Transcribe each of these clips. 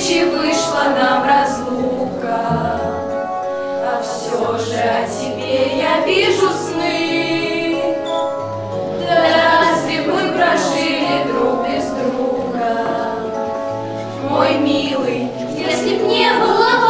навстречи вышла нам разлука. А все же о тебе я вижу сны. Да разве мы прожили друг без друга? Мой милый, если б не было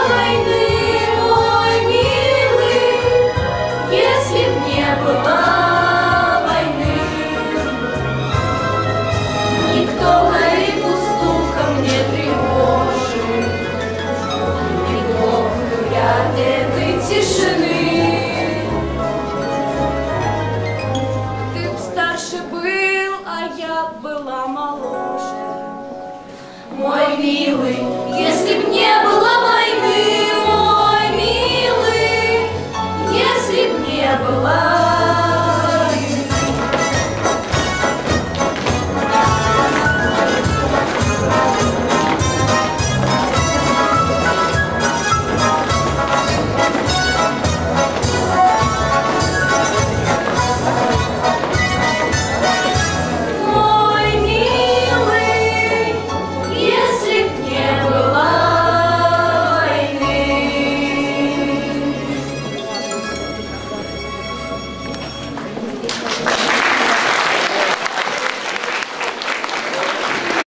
мой милый, если б не было